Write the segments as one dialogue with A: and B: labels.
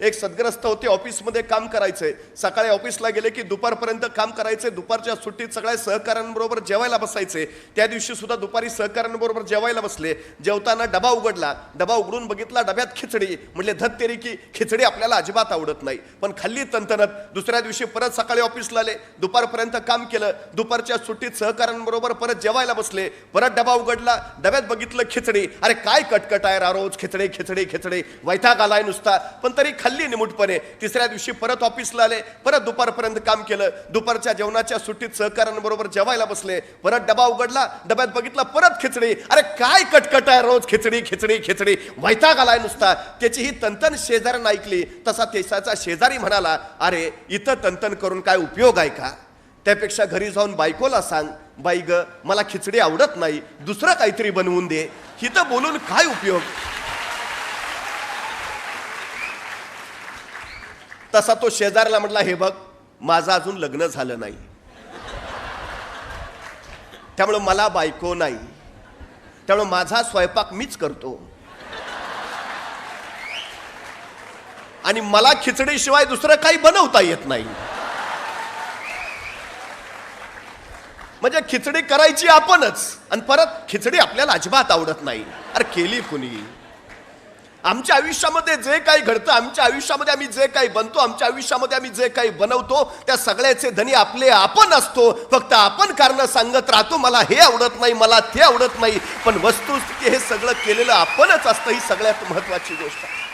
A: एक सदग्रस्त होते ऑफिसमध्ये काम करायचे. सकाळी ऑफिसला गेले की दुपारपर्यंत काम करायचे. दुपारच्या सुट्टीत सगळ्या सहकाऱ्यांबरोबर जेवायला बसायचे. त्या दिवशी सुद्धा दुपारी सहकाऱ्यांबरोबर जेवायला बसले. जेवताना डबा उघडला. डबा उघडून बघितला डब्यात खिचडी. म्हणजे धत तेरी की खिचडी आपल्याला अजिबात आवडत नाही. पण खाल्ली तंतनत. दुसऱ्या दिवशी परत सकाळी ऑफिसला आले. दुपारपर्यंत काम केलं. दुपारच्या सुट्टीत सहकाऱ्यांबरोबर परत जेवायला बसले. परत डबा उघडला. डब्यात बघितलं खिचडी. अरे काय कटकट आहे रा रोज. खिचडी खिचडी खिचडी. वैताग आलाय नुसता. पण तरी खाल्ली निमूटपणे तिसऱ्या दिवशी परत ऑफिसला आले परत दुपारपर्यंत काम केलं दुपारच्या जेवणाच्या सुट्टीत सहकाऱ्यांबरोबर जेवायला बसले परत डबा उघडला डब्यात बघितला परत खिचडी. अरे काय कटकट आहे रोज खिचडी खिचडी खिचडी. वैताग आलाय नुसता. त्याची ही तंतन शेजाऱ्यानं ऐकली तसा तेसाचा शेजारी म्हणाला अरे इथं तंतन करून काय उपयोग आहे का? त्यापेक्षा घरी जाऊन बायकोला सांग बाई ग मला खिचडी आवडत नाही दुसरं काहीतरी बनवून दे. हिथं बोलून काय उपयोग? तसा तो शेजारला म्हटला हे बघ माझं अजून लग्न झालं नाही. त्यामुळं मला बायको नाही. त्यामुळं माझा स्वयंपाक मीच करतो. आणि मला खिचडीशिवाय दुसरं काही बनवता येत नाही. म्हणजे खिचडी करायची आपणच आणि परत खिचडी आपल्याला अजिबात आवडत नाही. अरे केली कुणी? आमच्या आयुष्यामध्ये जे काही घडतं आमच्या आयुष्यामध्ये आम्ही जे काही बनतो आमच्या आयुष्यामध्ये आम्ही जे काही बनवतो त्या सगळ्याचे धनी आपले आपण असतो. फक्त आपण कारण सांगत राहतो मला हे आवडत नाही मला ते आवडत नाही. पण वस्तुस्थिती हे सगळं केलेलं आपणच असतं ही सगळ्यात महत्वाची गोष्ट आहे.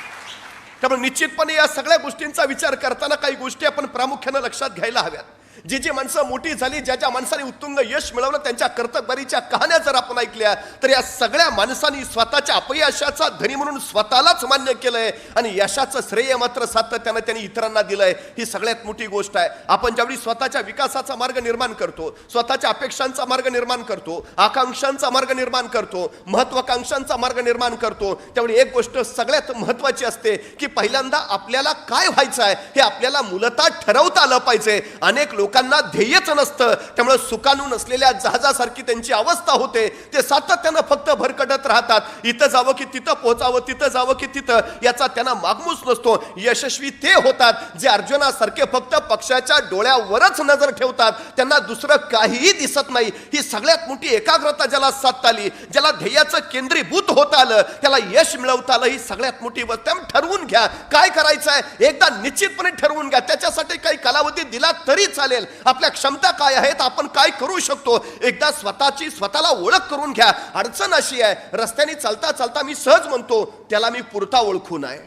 A: त्यामुळे निश्चितपणे या सगळ्या गोष्टींचा विचार करताना काही गोष्टी आपण प्रामुख्यानं लक्षात घ्यायला हव्यात. जी जी माणसं मोठी झाली ज्या ज्या माणसाने उत्तुंग यश मिळवलं त्यांच्या कर्तबरीच्या कहाण्या जर आपण ऐकल्या तर या सगळ्या माणसांनी स्वतःच्या अपयशाचा धनी म्हणून स्वतःलाच मान्य केलंय. आणि यशाचं श्रेय मात्र सातत्यानं त्यांनी इतरांना दिलंय. ही सगळ्यात मोठी गोष्ट आहे. आपण ज्यावेळी स्वतःच्या विकासाचा मार्ग निर्माण करतो स्वतःच्या अपेक्षांचा मार्ग निर्माण करतो आकांक्षांचा मार्ग निर्माण करतो महत्वाकांक्षांचा मार्ग निर्माण करतो त्यावेळी एक गोष्ट सगळ्यात महत्वाची असते की पहिल्यांदा आपल्याला काय व्हायचं आहे हे आपल्याला मूलतः ठरवता आलं पाहिजे. अनेक लोक लोकांना ध्येयच नसतं. त्यामुळे सुकाणू नसलेल्या जहाजासारखी त्यांची अवस्था होते. ते सातत्यानं फक्त भरकटत राहतात. इथं जावं की तिथं पोहोचावं तिथं जावं की तिथं याचा त्यांना मागमूस नसतो. यशस्वी ते होतात. जे अर्जुनासारखे फक्त पक्षाच्या डोळ्यावरच नजर ठेवतात. त्यांना दुसरं काहीही दिसत नाही. ही सगळ्यात मोठी एकाग्रता ज्याला साधता आली ज्याला ध्येयाचं केंद्रीभूत होता आलं त्याला यश मिळवता आलं ही सगळ्यात मोठी गोष्ट ठरवून घ्या. काय करायचं आहे एकदा निश्चितपणे ठरवून घ्या. त्याच्यासाठी काही कालावधी दिला तरी चालेल. आपल्या क्षमता काय आहेत आपण काय करू शकतो? एकदा स्वतःची स्वतःला ओळख करून घ्या. अडचण अशी आहे रस्त्याने चालता चालता मी सहज म्हणतो त्याला मी पुरता ओळखून आहे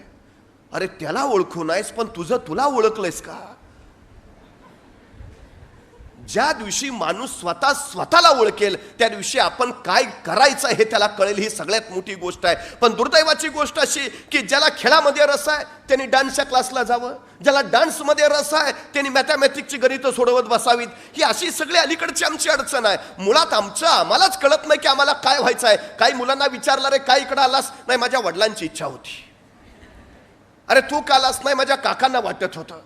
A: अरे त्याला ओळखून आहेस पण तुझं तुला ओळखलंयस का? ज्या दिवशी माणूस स्वतः स्वतःला ओळखेल त्या दिवशी आपण काय करायचं हे त्याला कळेल ही सगळ्यात मोठी गोष्ट आहे. पण दुर्दैवाची गोष्ट अशी की ज्याला खेळामध्ये रस आहे त्यांनी डान्सच्या क्लासला जावं. ज्याला डान्समध्ये रस आहे त्यांनी मॅथमॅटिक्सची गणितं सोडवत बसावीत. ही अशी सगळी अलीकडची आमची अडचण आहे. मुळात आमचं आम्हालाच कळत नाही की आम्हाला काय व्हायचं आहे. काही मुलांना विचारलं रे काय इकडं आलास? नाही माझ्या वडिलांची इच्छा होती. अरे तू का आलास? नाही माझ्या काकांना वाटत होतं.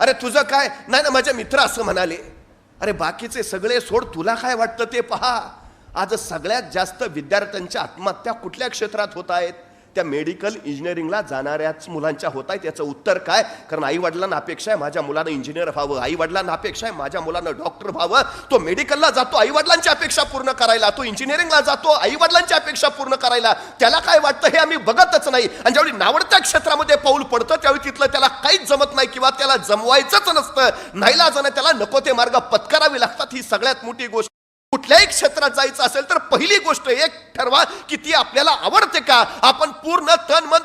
A: अरे तुझं काय? नाही ना माझे मित्र असं म्हणाले. अरे बाकीचे सगळे सोड तुला काय वाटतं ते पहा. आज सगळ्यात जास्त विद्यार्थ्यांच्या आत्महत्या कुठल्या क्षेत्रात होत आहेत? त्या मेडिकल इंजिनिअरिंगला जाणाऱ्याच मुलांच्या होत आहेत याचं उत्तर काय? कारण आई वडिलांना अपेक्षा आहे माझ्या मुलानं इंजिनियर व्हावं. आई वडिलांना अपेक्षा आहे माझ्या मुलानं डॉक्टर व्हावं. तो मेडिकलला जातो आई वडिलांची अपेक्षा पूर्ण करायला. तो इंजिनिअरिंगला जातो आई वडिलांची अपेक्षा पूर्ण करायला. त्याला काय वाटतं हे आम्ही बघतच नाही. आणि ज्यावेळी नावडत्या क्षेत्रामध्ये पाऊल पडतं त्यावेळी तिथलं त्याला काहीच जमत नाही किंवा त्याला जमवायचंच नसतं. नाहीला जाणं त्याला नको ते मार्ग पत्करावे लागतात. ही सगळ्यात मोठी गोष्ट. कुठल्याही क्षेत्रात जायचं असेल तर पहिली गोष्ट एक ठरवा की ती आपल्याला आवडते का? आपण पूर्ण तन मन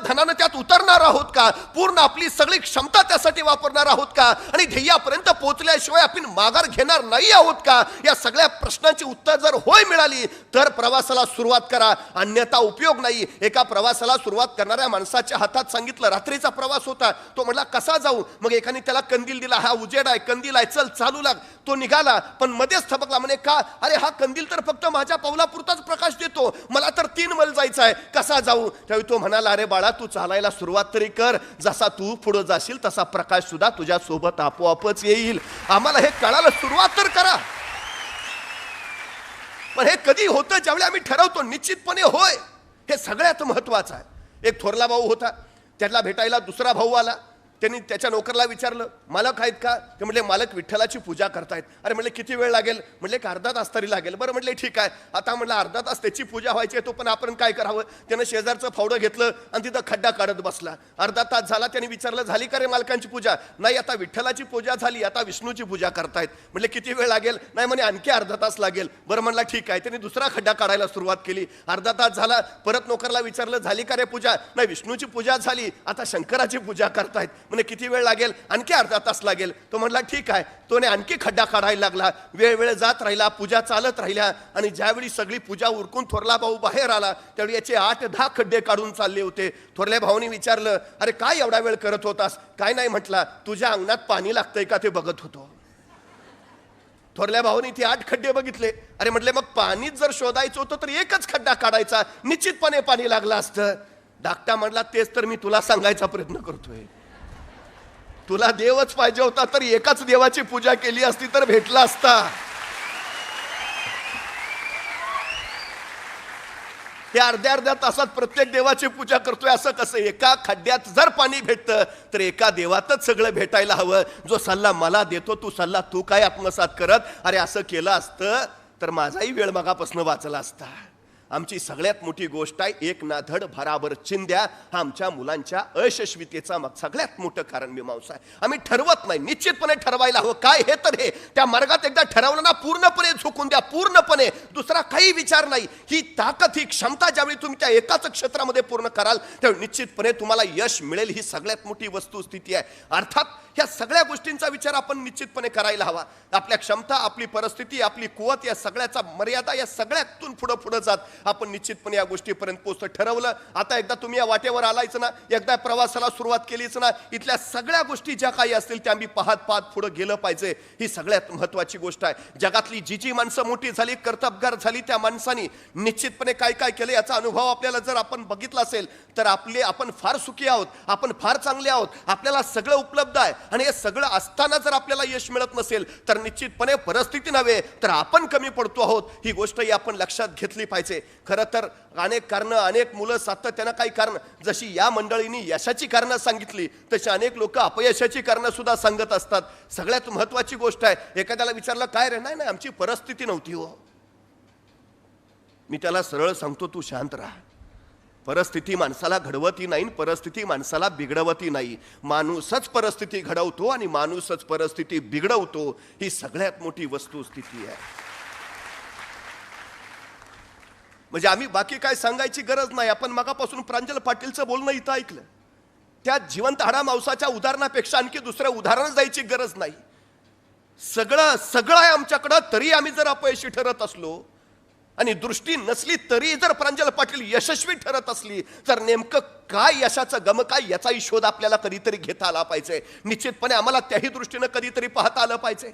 A: का? पूर्ण आपली सगळी क्षमता त्यासाठी वापरणार आहोत का? आणि ध्येयापर्यंत पोहोचल्याशिवाय आपण माघार घेणार नाही आहोत का? या सगळ्या प्रश्नांची उत्तर जर होय मिळाली तर प्रवासाला सुरुवात करा. अन्यथा उपयोग नाही. एका प्रवासाला सुरुवात करणाऱ्या माणसाच्या हातात सांगितलं रात्रीचा प्रवास होता. तो म्हटला कसा जाऊ? मग एकाने त्याला कंदील दिला हा उजेड आहे कंदील आहे चल चालू लाग. तो निघाला पण मध्येच थबकला म्हणे का? अरे हा कंदील तर फक्त माझ्या पावलापुरताच प्रकाश देतो. मला तर तीन मैल जायचं आहे कसा जाऊ? त्यावेळी तो म्हणाला अरे बाळा तू चालायला सुरुवात तरी कर. जसा तू पुढं जाशील तसा प्रकाश सुद्धा तुझ्या सोबत आपोआपच येईल. आम्हाला हे कळायला सुरुवात तर करा. पण हे कधी होतं ज्यावेळी आम्ही ठरवतो निश्चितपणे होय. हे सगळ्यात महत्वाचं आहे. एक थोरला भाऊ होता त्याला भेटायला दुसरा भाऊ आला. त्यांनी त्याच्या नोकरला विचारलं मालक आहेत का? ते म्हटले मालक विठ्ठलाची पूजा करतायत. अरे म्हटले किती वेळ लागेल? म्हटले एक अर्धा तास तरी लागेल. बरं म्हटले ठीक आहे. आता म्हटलं अर्धा तास त्याची पूजा व्हायची आहे, तो पण आपण काय करावं? त्यानं शेजारचं फावडं घेतलं आणि तिथं खड्डा काढत बसला. अर्धा तास झाला त्यांनी विचारलं झाली का रे मालकांची पूजा? नाही आता विठ्ठलाची पूजा झाली आता विष्णूची पूजा करतायत. म्हटले किती वेळ लागेल? नाही म्हणे आणखी अर्धा तास लागेल. बरं म्हणला ठीक आहे. त्यांनी दुसरा खड्डा काढायला सुरुवात केली. अर्धा तास झाला परत नोकरला विचारलं झाली का रे पूजा? नाही विष्णूची पूजा झाली आता शंकराची पूजा करतायत. म्हणे किती वेळ लागेल? आणखी अर्धा तास लागेल. तो म्हटला ठीक आहे. तो ने आणखी खड्डा काढायला लागला. वेळ वेळ जात राहिला पूजा चालत राहिल्या आणि ज्यावेळी सगळी पूजा उरकून थोरला भाऊ बाहेर आला त्यावेळी याचे आठ दहा खड्डे काढून चालले होते. थोरल्या भाऊनी विचारलं अरे काय एवढा वेळ करत होतास? काय नाही म्हटला तुझ्या अंगणात पाणी लागतंय का? ते बघत होतो. थोरल्या भाऊनी ते आठ खड्डे बघितले. अरे म्हटले मग पाणीच जर शोधायचं होतं तर एकच खड्डा काढायचा. निश्चितपणे पाणी लागलं असतं. धाकटा म्हटला तेच तर मी तुला सांगायचा प्रयत्न करतोय. तुला देवच पाहिजे होता तर एकाच देवाची पूजा केली असती तर भेटला असता. ते अर्ध्या अर्ध्या तासात प्रत्येक देवाची पूजा करतोय असं कसं एका खड्ड्यात जर पाणी भेटतं तर एका देवातच सगळं भेटायला हवं. जो सल्ला मला देतो तू सल्ला तू काय आत्मसात करत? अरे असं केलं असतं तर माझाही वेळ मगापासून वाचला असता. आमची सगळ्यात मोठी गोष्ट आहे एक नाधड भराभर चिंध्या. हा आमच्या मुलांच्या अयशस्वीतेचा मग सगळ्यात मोठं कारण मीमांसा आहे. आम्ही ठरवत नाही निश्चितपणे ठरवायला हवं. काय हे तर हे? त्या मार्गात एकदा ठरवलं ना पूर्णपणे झुकून द्या पूर्णपणे. दुसरा काही विचार नाही. ही ताकद ही क्षमता ज्यावेळी तुम्ही त्या एकाच क्षेत्रामध्ये पूर्ण कराल त्यावेळी निश्चितपणे तुम्हाला यश मिळेल. ही सगळ्यात मोठी वस्तुस्थिती आहे. अर्थात ह्या सगळ्या गोष्टींचा विचार आपण निश्चितपणे करायला हवा. आपल्या क्षमता आपली परिस्थिती आपली कुवत या सगळ्याचा मर्यादा या सगळ्यातून पुढं पुढं जात. आपण निश्चितपणे या गोष्टीपर्यंत पोहोचतं. ठरवलं आता एकदा तुम्ही या वाटेवर आलायच ना एकदा प्रवासाला सुरुवात केलीच ना इथल्या सगळ्या गोष्टी ज्या काही असतील त्या आम्ही पाहत पाहत पुढं गेलं पाहिजे. ही सगळ्यात महत्वाची गोष्ट आहे. जगातली जी जी माणसं मोठी झाली कर्तबगार झाली त्या माणसानी निश्चितपणे काय काय केलं याचा अनुभव आपल्याला जर आपण बघितला असेल तर आपले आपण फार सुखी आहोत आपण फार चांगले आहोत आपल्याला सगळं उपलब्ध आहे. आणि हे सगळं असताना जर आपल्याला यश मिळत नसेल तर निश्चितपणे परिस्थिती नव्हे तर आपण कमी पडतो आहोत. ही गोष्टही आपण लक्षात घेतली पाहिजे. खरं तर अनेक कारणं अनेक मुलं सातत्यानं काही कारण जशी या मंडळींनी यशाची कारणं सांगितली तशी अनेक लोक अपयशाची कारणं सुद्धा सांगत असतात. सगळ्यात महत्वाची गोष्ट आहे एखाद्याला विचारलं काय रे? नाही नाही आमची परिस्थिती नव्हती हो. मी त्याला सरळ सांगतो तू शांत राहा. परिस्थिती माणसाला घडवती नाही परिस्थिती माणसाला बिघडवती नाही. माणूसच परिस्थिती घडवतो आणि माणूसच परिस्थिती बिघडवतो. ही सगळ्यात मोठी वस्तुस्थिती आहे. म्हणजे आम्ही बाकी काय सांगायची गरज नाही. आपण मगापासून प्रांजल पाटीलचं बोलणं इथं ऐकलं. त्या जिवंत हाडा मांसाच्या उदाहरणापेक्षा आणखी दुसऱ्या उदाहरण जायची गरज नाही. सगळं सगळं आहे आमच्याकडं तरी आम्ही जर अपयशी ठरत असलो आणि दृष्टी नसली तरी जर प्रांजल पाटील यशस्वी ठरत असली तर नेमकं काय यशाचं गम काय याचाही शोध आपल्याला कधीतरी घेता आला पाहिजे. निश्चितपणे आम्हाला त्याही दृष्टीनं कधीतरी पाहता आलं पाहिजे.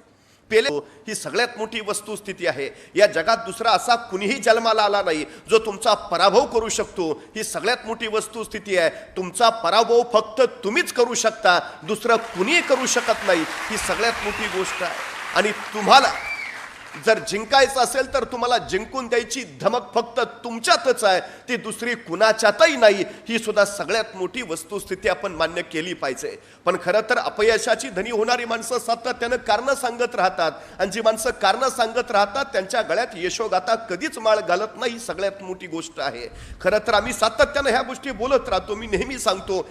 A: पेले ही सगळ्यात मोठी वस्तुस्थिती आहे. या जगात दुसरा असा कुणीही जन्माला आला नाही जो तुमचा पराभव करू शकतो. ही सगळ्यात मोठी वस्तुस्थिती आहे. तुमचा पराभव फक्त तुम्हीच करू शकता दुसरं कुणीही करू शकत नाही. ही सगळ्यात मोठी गोष्ट आहे. आणि तुम्हाला जर जिंकायचं असेल तर तुम्हाला जिंकून द्यायची धमक फक्त तुमच्यातच आहे. ती दुसरी कुणाच्यातही नाही. ही सुद्धा सगळ्यात मोठी वस्तुस्थिती आपण मान्य केली पाहिजे. पण खरं तर अपयशाची धनी होणारी माणसं सातत्यानं कारणं सांगत राहतात. आणि जी माणसं कारणं सांगत राहतात त्यांच्या गळ्यात यशोगाथा कधीच माळ घालत नाही. ही सगळ्यात मोठी गोष्ट आहे. खरं तर आम्ही सातत्यानं ह्या गोष्टी बोलत राहतो. मी नेहमी सांगतो